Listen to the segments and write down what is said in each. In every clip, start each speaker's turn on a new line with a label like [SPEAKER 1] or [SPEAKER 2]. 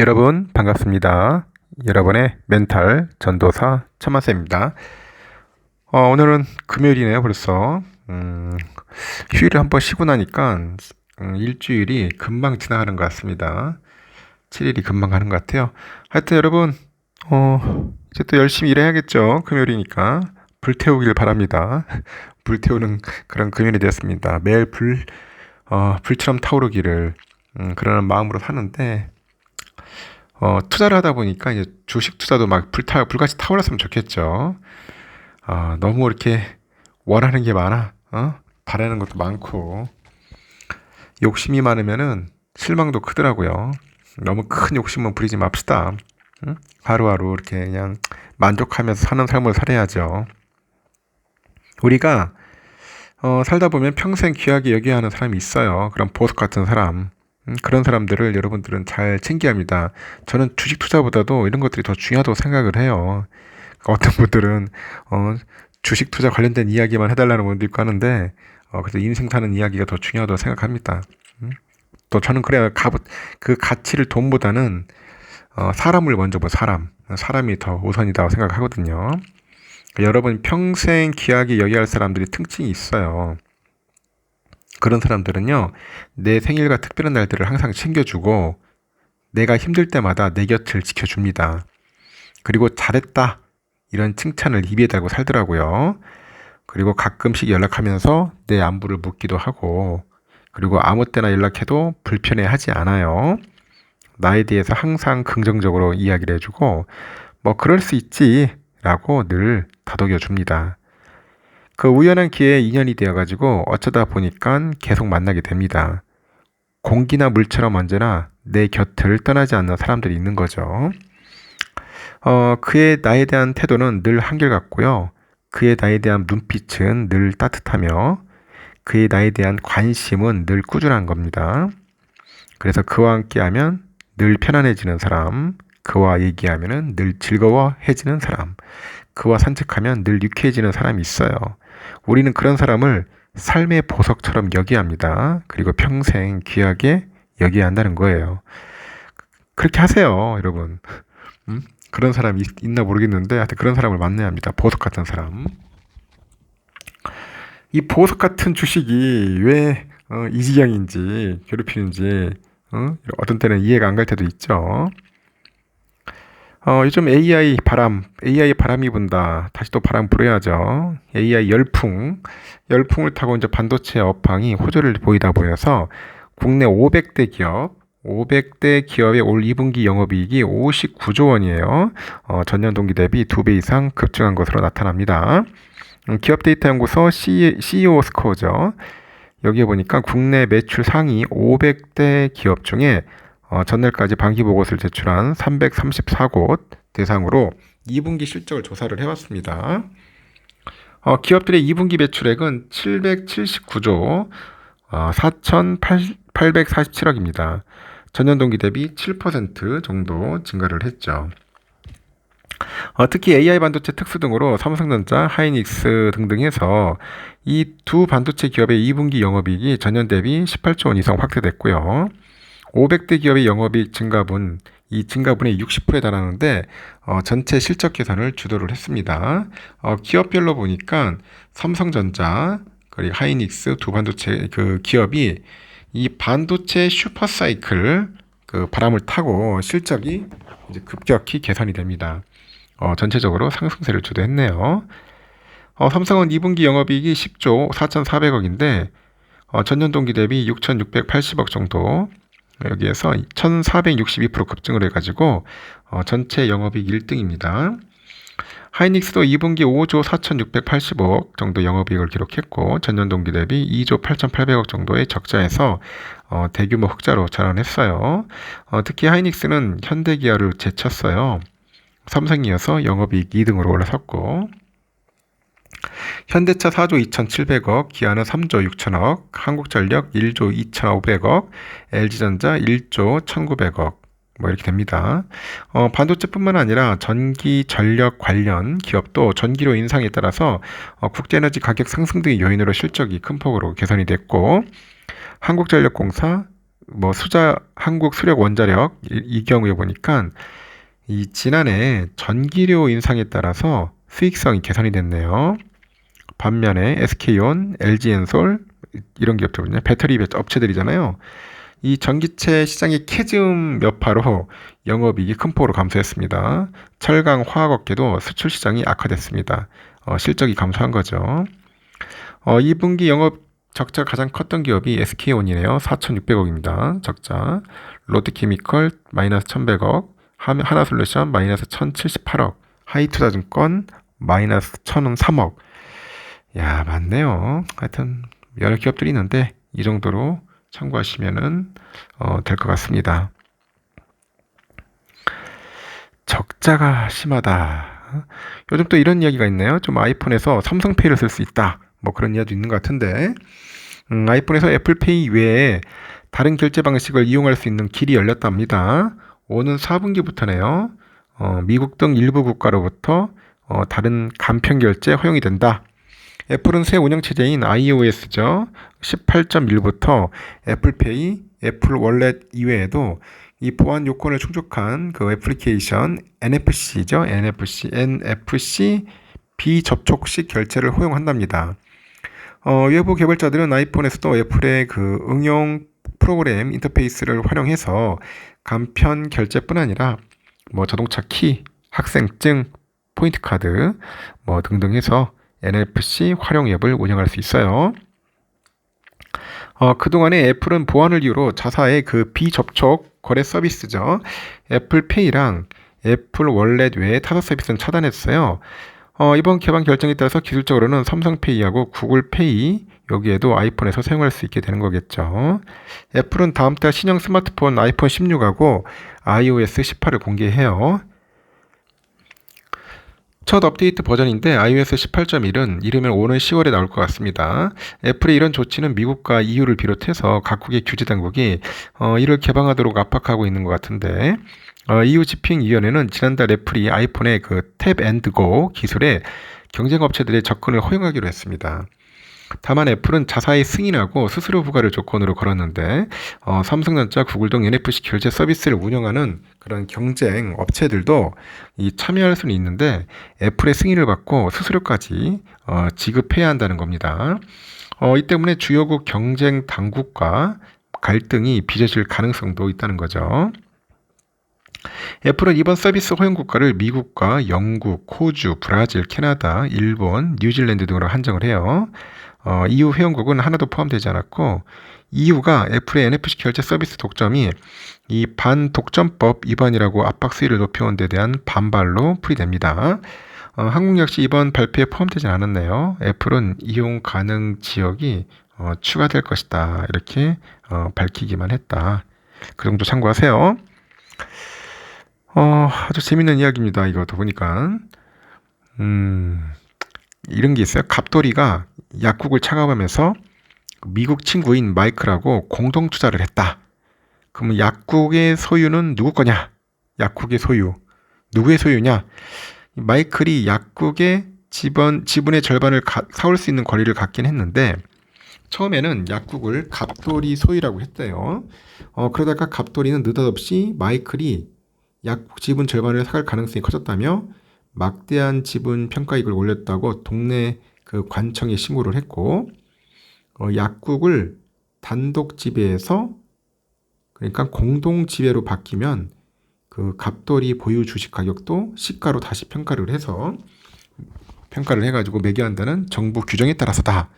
[SPEAKER 1] 여러분 반갑습니다. 여러분의 멘탈 전도사 천마쌤입니다. 어, 오늘은 금요일이네요 벌써. 음, 휴일을 한번 쉬고 나니까 음, 일주일이 금방 지나가는 것 같습니다. 7일이 금방 가는 것 같아요. 하여튼 여러분 어, 이제 또 열심히 일해야겠죠. 금요일이니까 불태우길 바랍니다. 불태우는 그런 금요일이 되었습니다. 매일 불 어, 불처럼 타오르기를 음, 그러는 마음으로 사는데 어, 투자를 하다 보니까 이제 주식 투자도 막 불타, 불같이 타올랐으면 좋겠죠. 어, 너무 이렇게 원하는 게 많아. 어? 바라는 것도 많고. 욕심이 많으면은 실망도 크더라고요. 너무 큰 욕심은 부리지 맙시다. 응? 하루하루 이렇게 그냥 만족하면서 사는 삶을 살아야죠. 우리가 어, 살다 보면 평생 귀하게 여겨야 하는 사람이 있어요. 그런 보석 같은 사람. 음, 그런 사람들을 여러분들은 잘 챙겨야 합니다. 저는 주식 투자보다도 이런 것들이 더 중요하다고 생각을 해요. 어떤 분들은 어, 주식 투자 관련된 이야기만 해달라는 분도 있고 하는데 어, 그래서 인생 사는 이야기가 더 중요하다고 생각합니다. 음? 또 저는 그래야 값, 그 가치를 돈보다는 어, 사람을 먼저 본 사람, 사람이 더 우선이라고 생각하거든요. 여러분 평생 귀하게 여겨야 할 사람들이 특징이 있어요. 그런 사람들은요, 내 생일과 특별한 날들을 항상 챙겨주고, 내가 힘들 때마다 내 곁을 지켜줍니다. 그리고 잘했다. 이런 칭찬을 입에 달고 살더라고요. 그리고 가끔씩 연락하면서 내 안부를 묻기도 하고, 그리고 아무 때나 연락해도 불편해 하지 않아요. 나에 대해서 항상 긍정적으로 이야기를 해주고, 뭐, 그럴 수 있지. 라고 늘 다독여 줍니다. 그 우연한 기회에 인연이 되어가지고 어쩌다 보니까 계속 만나게 됩니다. 공기나 물처럼 언제나 내 곁을 떠나지 않는 사람들이 있는 거죠. 어, 그의 나에 대한 태도는 늘 한결같고요. 그의 나에 대한 눈빛은 늘 따뜻하며 그의 나에 대한 관심은 늘 꾸준한 겁니다. 그래서 그와 함께하면 늘 편안해지는 사람, 그와 얘기하면 늘 즐거워해지는 사람, 그와 산책하면 늘 유쾌해지는 사람이 있어요. 우리는 그런 사람을 삶의 보석처럼 여겨야 합니다. 그리고 평생 귀하게 여겨야 한다는 거예요. 그렇게 하세요, 여러분. 음? 그런 사람이 있, 나 모르겠는데, 하여튼 그런 사람을 만나야 합니다. 보석 같은 사람. 이 보석 같은 주식이 왜 어, 이지경인지 괴롭히는지 어? 어떤 때는 이해가 안 갈 때도 있죠. 어, 요즘 AI 바람, AI 바람이 분다. 다시 또 바람 불어야죠. AI 열풍, 열풍을 타고 이제 반도체 업황이 호조를 보이다 보여서 국내 500대 기업, 500대 기업의 올 2분기 영업이익이 59조 원이에요. 어, 전년 동기 대비 2배 이상 급증한 것으로 나타납니다. 음, 기업 데이터 연구소 CEO 스코어죠. 여기에 보니까 국내 매출 상위 500대 기업 중에 어, 전날까지 반기 보고서를 제출한 334곳 대상으로 2분기 실적을 조사를 해왔습니다. 어, 기업들의 2분기 매출액은 779조 어, 4,847억입니다. 전년 동기 대비 7% 정도 증가를 했죠. 어, 특히 AI 반도체 특수 등으로 삼성전자, 하이닉스 등등 해서 이 두 반도체 기업의 2분기 영업이익이 전년 대비 18조 원 이상 확대됐고요. 500대 기업의 영업이익 증가분, 이 증가분의 60%에 달하는데 어, 전체 실적 개선을 주도를 했습니다. 어, 기업별로 보니까 삼성전자 그리고 하이닉스 두 반도체 그 기업이 이 반도체 슈퍼사이클 그 바람을 타고 실적이 이제 급격히 개선이 됩니다. 어, 전체적으로 상승세를 주도했네요. 어, 삼성은 2분기 영업이익이 10조 4,400억인데 어, 전년 동기 대비 6,680억 정도 여기에서 1462% 급증을 해가지고 어, 전체 영업이익 1등입니다. 하이닉스도 2분기 5조 4,680억 정도 영업이익을 기록했고 전년 동기 대비 2조 8,800억 정도의 적자에서 어, 대규모 흑자로 전환했어요. 어, 특히 하이닉스는 현대기아를 제쳤어요. 삼성이어서 영업이익 2등으로 올라섰고 현대차 4조 2,700억, 기아는 3조 6천억, 한국전력 1조 2,500억, LG전자 1조 1,900억, 뭐 이렇게 됩니다. 어, 반도체뿐만 아니라 전기 전력 관련 기업도 전기료 인상에 따라서 어, 국제에너지 가격 상승 등의 요인으로 실적이 큰 폭으로 개선이 됐고 한국전력공사, 뭐 수자 한국 수력 원자력 이, 이 경우에 보니까 이 지난해 전기료 인상에 따라서 수익성이 개선이 됐네요. 반면에 SK온, LG엔솔 이런 기업들은요 배터리 업체들이잖아요. 이 전기체 시장의 캐즘 여파로 영업이익이 큰 폭으로 감소했습니다. 철강 화학 업계도 수출 시장이 악화됐습니다. 어, 실적이 감소한 거죠. 어, 2분기 영업 적자 가장 컸던 기업이 SK온이네요. 4,600억입니다. 적자. 롯데케미컬 마이너스 1,100억. 하나솔루션 마이너스 1,078억. 하이투자증권 마이너스 1,003억. 야, 많네요. 하여튼 여러 기업들이 있는데 이 정도로 참고하시면은 어, 될 것 같습니다. 적자가 심하다. 요즘 또 이런 이야기가 있네요. 좀 아이폰에서 삼성페이를 쓸 수 있다. 뭐 그런 이야기도 있는 것 같은데 음, 아이폰에서 애플페이 외에 다른 결제 방식을 이용할 수 있는 길이 열렸답니다. 오는 4분기부터네요. 어, 미국 등 일부 국가로부터 어, 다른 간편 결제 허용이 된다. 애플은 새 운영체제인 iOS죠. 18.1부터 애플페이, 애플 월렛 이외에도 이 보안 요건을 충족한 그 애플리케이션 NFC죠. NFC, NFC 비접촉식 결제를 허용한답니다. 어, 외부 개발자들은 아이폰에서도 애플의 그 응용 프로그램 인터페이스를 활용해서 간편 결제뿐 아니라 뭐 자동차 키, 학생증, 포인트 카드 뭐 등등 해서 NFC 활용 앱을 운영할 수 있어요. 어, 그동안에 애플은 보안을 이유로 자사의 그 비접촉 거래 서비스죠. 애플페이랑 애플 월렛 외에 타사 서비스는 차단했어요. 어, 이번 개방 결정에 따라서 기술적으로는 삼성페이하고 구글페이 여기에도 아이폰에서 사용할 수 있게 되는 거겠죠. 애플은 다음 달 신형 스마트폰 아이폰 16하고 iOS 18을 공개해요. 첫 업데이트 버전인데 iOS 18.1은 이르면 오는 10월에 나올 것 같습니다. 애플의 이런 조치는 미국과 EU를 비롯해서 각국의 규제 당국이 어, 이를 개방하도록 압박하고 있는 것 같은데 어, EU 집행위원회는 지난달 애플이 아이폰의 그 탭 앤드고 기술에 경쟁 업체들의 접근을 허용하기로 했습니다. 다만 애플은 자사의 승인하고 수수료 부과를 조건으로 걸었는데 어, 삼성전자, 구글 등 NFC 결제 서비스를 운영하는 그런 경쟁 업체들도 이 참여할 수는 있는데 애플의 승인을 받고 수수료까지 어, 지급해야 한다는 겁니다. 어, 이 때문에 주요국 경쟁 당국과 갈등이 빚어질 가능성도 있다는 거죠. 애플은 이번 서비스 허용 국가를 미국과 영국, 호주, 브라질, 캐나다, 일본, 뉴질랜드 등으로 한정을 해요. 어, EU 회원국은 하나도 포함되지 않았고 EU가 애플의 NFC 결제 서비스 독점이 이 반독점법 위반이라고 압박 수위를 높여온 데 대한 반발로 풀이됩니다. 어, 한국 역시 이번 발표에 포함되지 않았네요. 애플은 이용 가능 지역이 어, 추가될 것이다. 이렇게 어, 밝히기만 했다. 그 정도 참고하세요. 어, 아주 재밌는 이야기입니다. 이것도 보니까. 음, 이런 게 있어요. 갑돌이가 약국을 창업하면서 미국 친구인 마이클하고 공동 투자를 했다. 그러면 약국의 소유는 누구 거냐? 약국의 소유. 누구의 소유냐? 마이클이 약국의 지분, 지분의 절반을 가, 사올 수 있는 권리를 갖긴 했는데, 처음에는 약국을 갑돌이 소유라고 했대요. 어, 그러다가 갑돌이는 느닷없이 마이클이 약국 지분 절반을 사갈 가능성이 커졌다며 막대한 지분 평가익을 올렸다고 동네 그 관청에 신고를 했고 어, 약국을 단독 지배해서 그러니까 공동 지배로 바뀌면 그 갑돌이 보유 주식 가격도 시가로 다시 평가를 해서 평가를 해가지고 매겨한다는 정부 규정에 따라서다.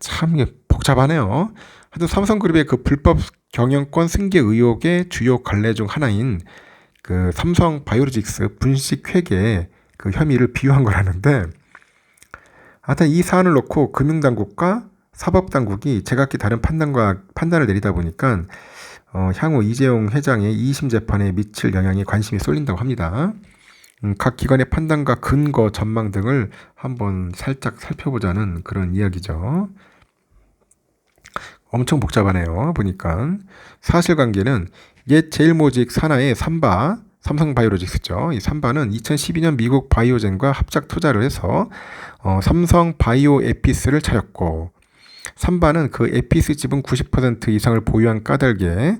[SPEAKER 1] 참 복잡하네요. 하여튼 삼성그룹의 그 불법 경영권 승계 의혹의 주요 관례 중 하나인 그 삼성 바이오로직스 분식 회계 그 혐의를 비유한 거라는데 하여튼 이 사안을 놓고 금융당국과 사법당국이 제각기 다른 판단과 판단을 내리다 보니까 어, 향후 이재용 회장의 2심 재판에 미칠 영향에 관심이 쏠린다고 합니다. 음, 각 기관의 판단과 근거, 전망 등을 한번 살짝 살펴보자는 그런 이야기죠. 엄청 복잡하네요. 보니까 사실관계는 옛 제일모직 산하의 삼바, 삼성 바이오로직스죠. 이 삼바는 2012년 미국 바이오젠과 합작 투자를 해서 어, 삼성 바이오 에피스를 차렸고 삼바는 그 에피스 지분 90% 이상을 보유한 까닭에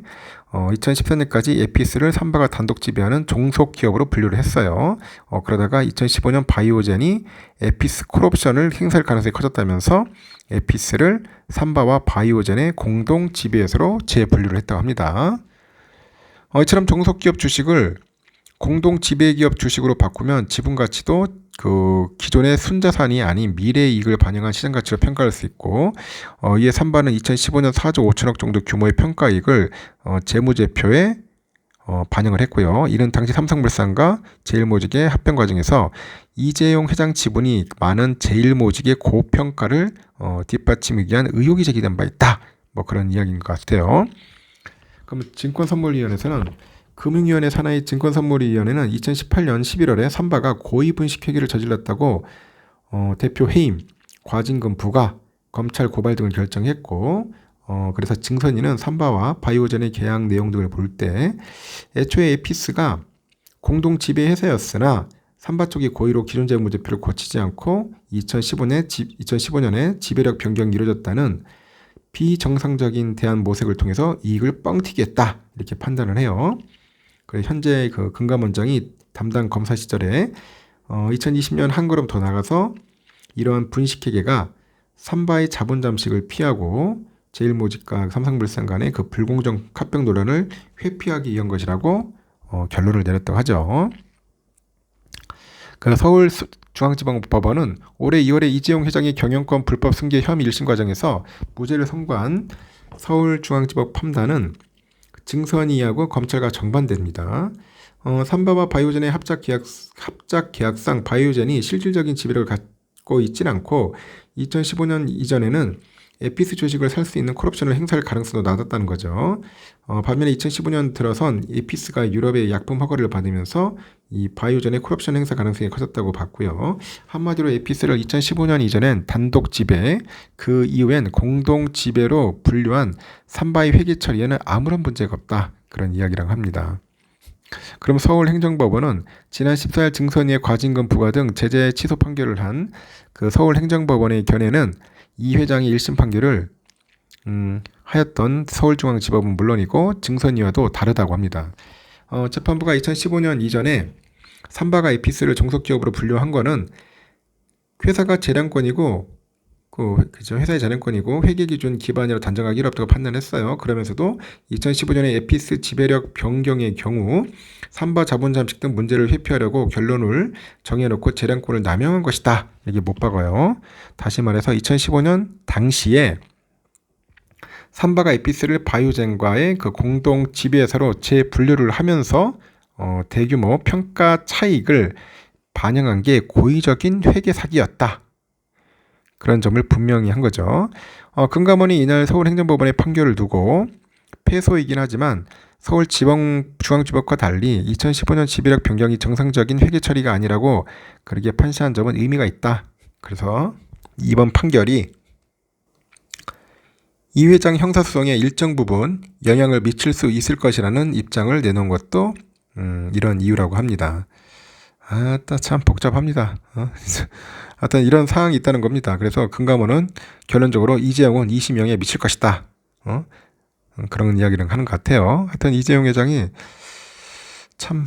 [SPEAKER 1] 어, 2014년까지 에피스를 삼바가 단독 지배하는 종속 기업으로 분류를 했어요. 어, 그러다가 2015년 바이오젠이 에피스 콜옵션을 행사할 가능성이 커졌다면서 에피스를 삼바와 바이오젠의 공동 지배에서로 재분류를 했다고 합니다. 어, 이처럼 종속 기업 주식을 공동 지배 기업 주식으로 바꾸면 지분 가치도 그 기존의 순자산이 아닌 미래 이익을 반영한 시장 가치로 평가할 수 있고 어, 이에 3반은 2015년 4조 5천억 정도 규모의 평가 이익을 어, 재무제표에 어, 반영을 했고요. 이는 당시 삼성물산과 제일모직의 합병 과정에서 이재용 회장 지분이 많은 제일모직의 고평가를 어, 뒷받침하기 위한 의혹이 제기된 바 있다. 뭐 그런 이야기인 것 같아요. 그럼 증권선물위원회에서는 금융위원회 산하의 증권선물위원회는 2018년 11월에 삼바가 고의분식 회계를 저질렀다고 어, 대표 해임, 과징금 부과, 검찰 고발 등을 결정했고 어, 그래서 증선인은 삼바와 바이오젠의 계약 내용 등을 볼 때 애초에 에피스가 공동 지배 회사였으나 삼바 쪽이 고의로 기존 재무제표를 고치지 않고 2015년에, 지, 2015년에 지배력 변경이 이루어졌다는 비정상적인 대안 모색을 통해서 이익을 뻥튀기했다 이렇게 판단을 해요. 그래서 현재 그 금감원장이 담당 검사 시절에 어, 2020년 한 걸음 더 나가서 이러한 분식회계가 삼바의 자본 잠식을 피하고 제일모직과 삼성물산 간의 그 불공정 합병 논란을 회피하기 위한 것이라고 어, 결론을 내렸다고 하죠. 그 서울 중앙지방법원은 올해 2월에 이재용 회장의 경영권 불법 승계 혐의 1심 과정에서 무죄를 선고한 서울중앙지법 판단은 증선이하고 검찰과 정반대입니다. 어, 삼바와 바이오젠의 합작 계약 합작 계약상 바이오젠이 실질적인 지배를 갖고 있진 않고 2015년 이전에는 에피스 주식을 살 수 있는 콜옵션을 행사할 가능성도 낮았다는 거죠. 어, 반면에 2015년 들어선 에피스가 유럽의 약품 허가를 받으면서 이 바이오전의 콜옵션 행사 가능성이 커졌다고 봤고요. 한마디로 에피스를 2015년 이전엔 단독 지배, 그 이후엔 공동 지배로 분류한 삼바의 회계 처리에는 아무런 문제가 없다. 그런 이야기라고 합니다. 그럼 서울행정법원은 지난 14일 증선위의 과징금 부과 등 제재 취소 판결을 한 그 서울행정법원의 견해는 이 회장의 1심 판결을 음, 하였던 서울중앙지법은 물론이고 증선이와도 다르다고 합니다. 어, 재판부가 2015년 이전에 삼바가 에피스를 종속기업으로 분류한 거는 회사가 재량권이고 그 그죠 회사의 재량권이고 회계 기준 기반으로 단정하기 어렵다고 판단했어요. 그러면서도 2015년에 에피스 지배력 변경의 경우 삼바 자본 잠식 등 문제를 회피하려고 결론을 정해놓고 재량권을 남용한 것이다. 이게 못 박아요. 다시 말해서 2015년 당시에 삼바가 에피스를 바이오젠과의 그 공동 지배회사로 재분류를 하면서 어, 대규모 평가 차익을 반영한 게 고의적인 회계 사기였다. 그런 점을 분명히 한 거죠. 어, 금감원이 이날 서울행정법원의 판결을 두고 패소이긴 하지만 서울 지방 중앙지법과 달리 2015년 지배력 변경이 정상적인 회계 처리가 아니라고 그렇게 판시한 점은 의미가 있다. 그래서 이번 판결이 이 회장 형사소송의 일정 부분 영향을 미칠 수 있을 것이라는 입장을 내놓은 것도 음, 이런 이유라고 합니다. 아따 참 복잡합니다. 어? 하여튼 이런 사항이 있다는 겁니다. 그래서 금감원은 결론적으로 이재용은 20명에 미칠 것이다. 어? 음, 그런 이야기를 하는 것 같아요. 하여튼 이재용 회장이 참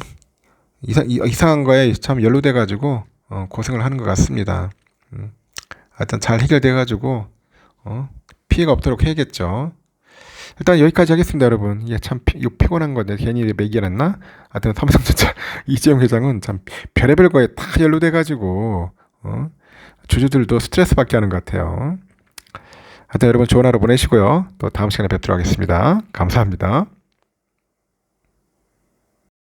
[SPEAKER 1] 이상, 이상한 거에 참 연루돼 가지고 어, 고생을 하는 것 같습니다. 음. 하여튼 잘 해결돼 가지고 어, 피해가 없도록 해야겠죠. 일단 여기까지 하겠습니다, 여러분. 이게 참 피, 피곤한 건데 괜히 매기했나? 하여튼 삼성전자 이재용 회장은 참 별의별 거에 다 연루돼 가지고 어? 주주들도 스트레스 받게 하는 것 같아요. 하여튼 여러분 좋은 하루 보내시고요. 또 다음 시간에 뵙도록 하겠습니다. 감사합니다.